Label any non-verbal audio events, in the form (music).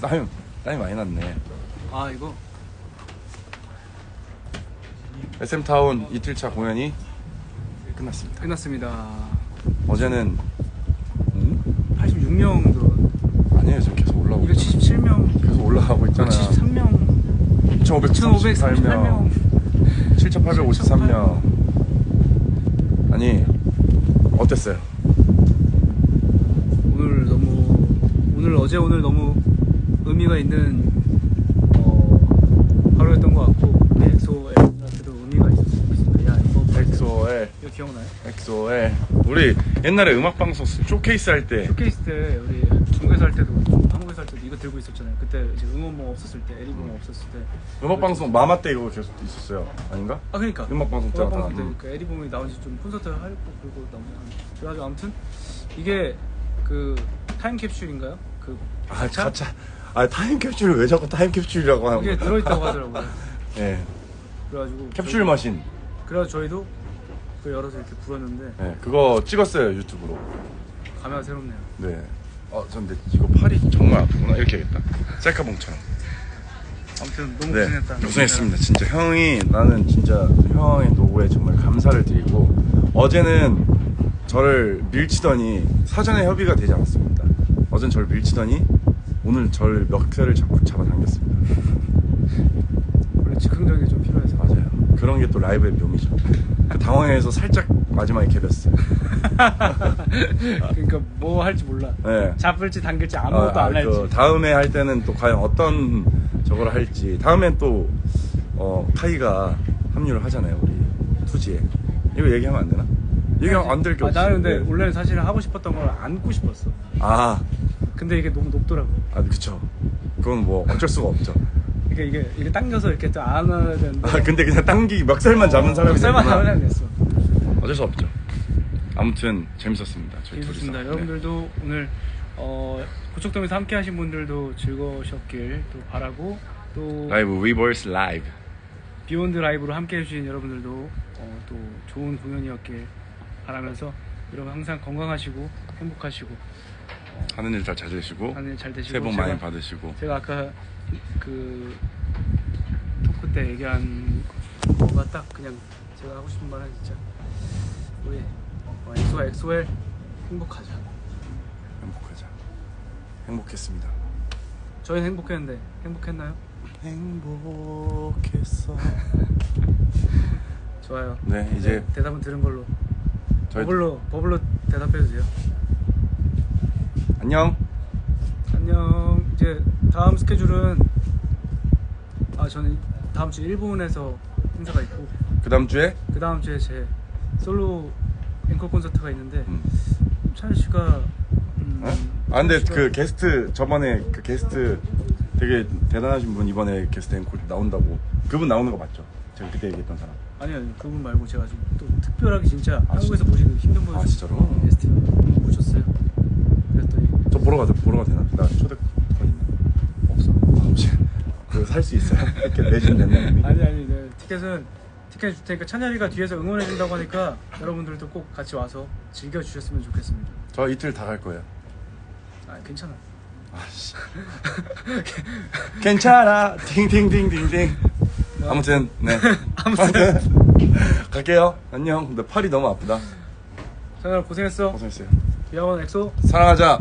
땀이, 땀이 많이 났네. 아 이거 SM타운 이틀차 공연이 끝났습니다. 끝났습니다. 어제는, 음? 86명 들어. 아니에요. 지금 계속 올라오고 있잖아. 277명. 계속 올라가고 있잖아. 73명. 2538명. 7853명. 아니, 어땠어요? 오늘 너무 오늘 어제 오늘 너무 의미가 있는 어, 하루였던 것 같고 우리 엑소한테도 의미가 있었습니다. 야 이거 엑소엘, 이거 기억나요? 엑소엘. 우리 옛날에 음악 방송 쇼케이스 할 때, 쇼케이스 때 우리 중국에서 할 때도 한국에서 할 때도 이거 들고 있었잖아요. 그때 이제 응원봉 없었을 때 에리봉 없었을 때. 음악 방송 마마 때 이거 계속 있었어요. 아닌가? 아 그러니까 음악 방송 때마다. 음악 방송 때 음. 그 에리봉이 나온 지좀 콘서트 하고 그리고 너무 그래가지고 아무튼 이게 그 타임 캡슐인가요? 그 아, 가차? 가차. 아, 타임 캡슐을 왜 자꾸 타임 캡슐이라고 하는 그게 거야? 들어있다고 하더라고요. (laughs) 예. 그래가지고 캡슐 저희- 머신. 그래서 저희도 그 열어서 이렇게 불었는데 예. 그거 찍었어요, 유튜브로. 감회가 새롭네요. 네. 어, 전 근데 이거 팔이 정말 아프구나. 이렇게 해야겠다. 셀카봉처럼. 아무튼 너무 네. 고생했다. 고생했습니다. 진짜 형이, 나는 진짜 형의 노고에 정말 감사를 드리고, 어제는 저를 밀치더니 사전에 협의가 되지 않았습니다. 어젠 저를 밀치더니, 오늘 저를 멱살을 잡고 잡아당겼습니다. 원래 즉흥적인 게 좀 필요해서 맞아요. 그런 게 또 라이브의 묘미죠. 그 당황해서 살짝 마지막에 개겼어요. (laughs) 그러니까 뭐 할지 몰라. 네. 잡을지 당길지 아무것도 아, 안 아, 할지. 그 다음에 할 때는 또 과연 어떤 저걸 할지. 다음엔 또 어, 카이가 합류를 하잖아요, 우리 투지에. 이거 얘기하면 안 되나? 얘기하면 안 될게 아, 없어. 나는 근데 네. 원래는 사실 하고 싶었던 걸 안고 싶었어. 아, 근데 이게 너무 높더라고. 아, 그쵸. 그건 뭐 어쩔 수가 없죠. 이게 이게 이게 당겨서 이렇게 또 안아야 되는데. 아, 근데 그냥 당기 멱살만 잡은 사람이 쌀만 되구나. 잡으면 됐어. 어쩔 수 없죠. 아무튼 재밌었습니다. 저희 재밌었습니다. 둘이서. 네. 여러분들도 오늘 어, 고척돔에서 함께 하신 분들도 즐거우셨길 또 바라고 또 네. 라이브 위버스 라이브. 비욘드 라이브로 함께 해주신 여러분들도 어, 또 좋은 공연이었길 바라면서 여러분 항상 건강하시고 행복하시고 하는 일 잘 찾으시고 하는 일 잘 되시고 새해 복 제가- 많이 받으시고 제가 아까 그 토크 때 얘기한 거가 딱 그냥 제가 하고 싶은 말은 진짜 우리 어, 엑소 엑소엘 행복하자. 행복하자. 행복했습니다. 저희는 행복했는데 행복했나요? 행복했어. (laughs) 좋아요. 네, 이제 대답은 들은 걸로. 저희 버블로 버블로 대답해 주세요. 안녕. 안녕. 이제 다음 스케줄은 아 저는 다음 주 일본에서 행사가 있고 그 다음 주에 그 다음 주에 제 솔로 앵콜 콘서트가 있는데 음. 찬 씨가 음, 어? 아 근데 씨가- 그 게스트 저번에 그 게스트 되게 대단하신 분 이번에 게스트 앵콜 나온다고 그분 나오는 거 맞죠? 제가 그때 얘기했던 사람. 아니 아니 그분 말고 제가 좀또 특별하게 진짜 아, 한국에서 진짜? 보시기 힘든 분을 아, 진짜로? 게스트 모셨어요. 그랬더니 저 보러 가도 보러 가도 되나? 나 초대권 있나? 없어. 아, 혹시 그살 수 있어요? 이렇게 매진 됐나 이미? 아니 아니 네. 티켓은 티켓 줄 테니까 찬열이가 뒤에서 응원해 준다고 하니까 여러분들도 꼭 같이 와서 즐겨 주셨으면 좋겠습니다. 저 이틀 다 갈 거예요. 아 괜찮아. 아씨. 괜찮아. 팅팅팅팅팅. 아무튼 네. (laughs) 아무튼 (laughs) 갈게요. 안녕. 내 팔이 너무 아프다. 찬열 고생했어. 고생했어요. 비아원 엑소 사랑하자.